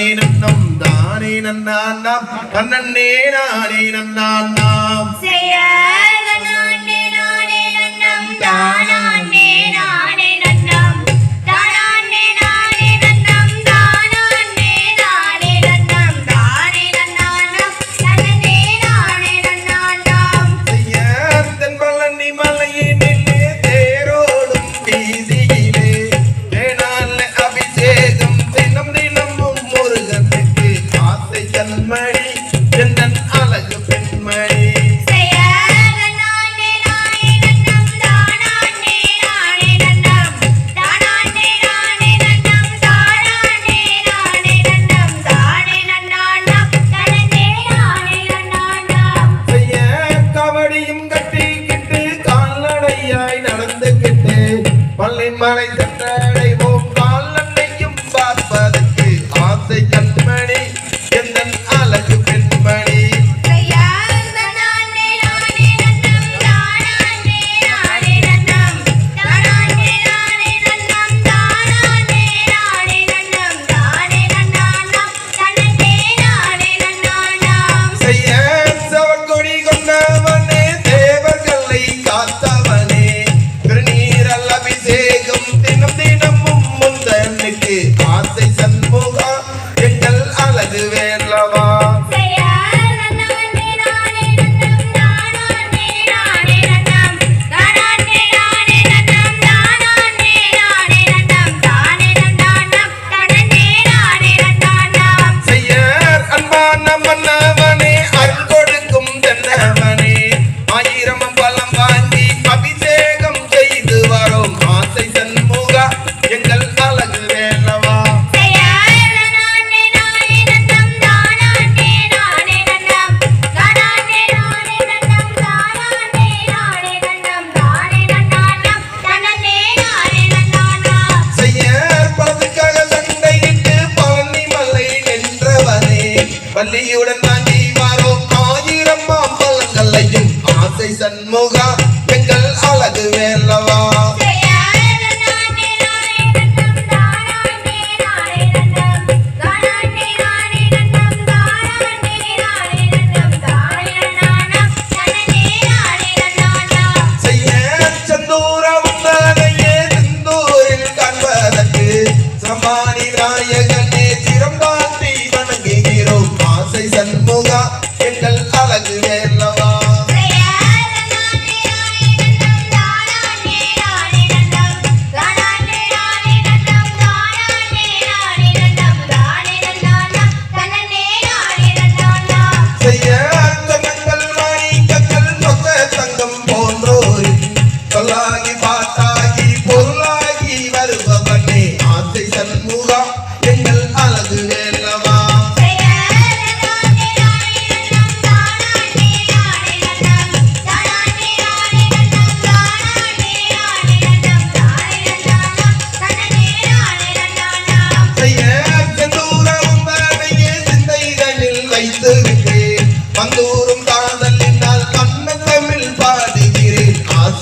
நானே நன்னம் தானே நன்னான் நாம். கண்ணன்னே நானே நன்னான் நாம். தானே தலையும் ஆசை சண்முகா எங்கள் அழகு வேலவா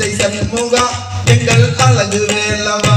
ஆசை சண்முகா எங்கள் அழகு வேலவா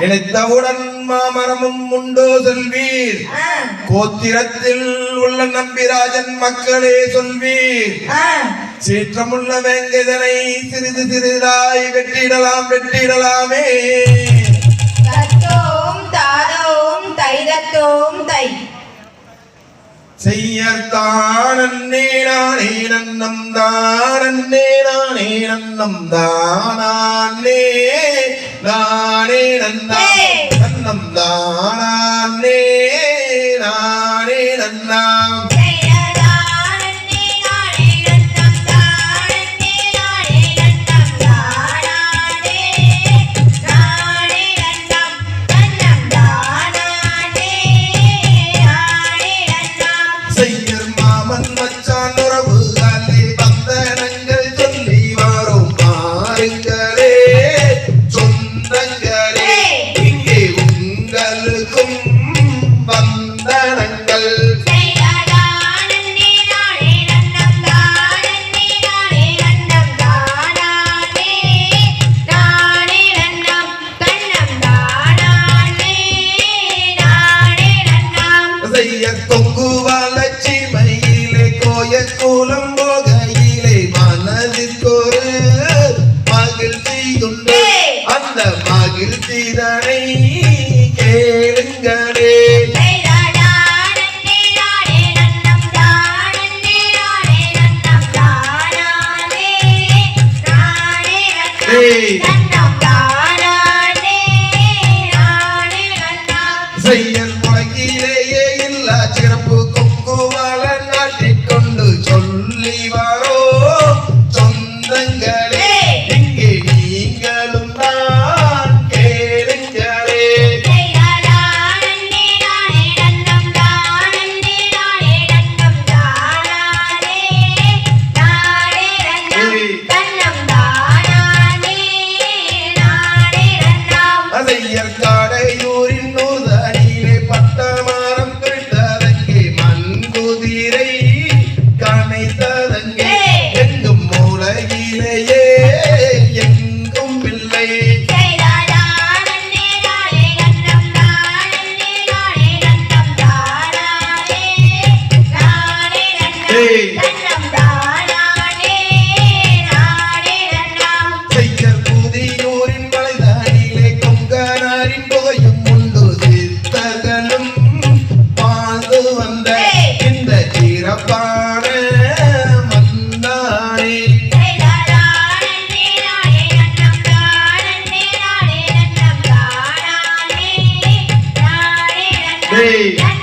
நினைத்தவுடன் மாமரமும் உண்டோ சொல்வீர். கோத்திரத்தில் உள்ள நம்பிராஜன் மக்களே சொல்வீர். சீற்றமுள்ள வேங்கதனை சிறிது சிறிதாய் வெட்டிடலாம் வெட்டிடலாமே. செய்யத்தானே நானே நன்னம் தானே நானே நன்னம் தானே நானே நந்தா நந்தானே நான். കൊങ്കുവാളച്ചി മയിലെ കോയക്കൂലമ്പോ Hey.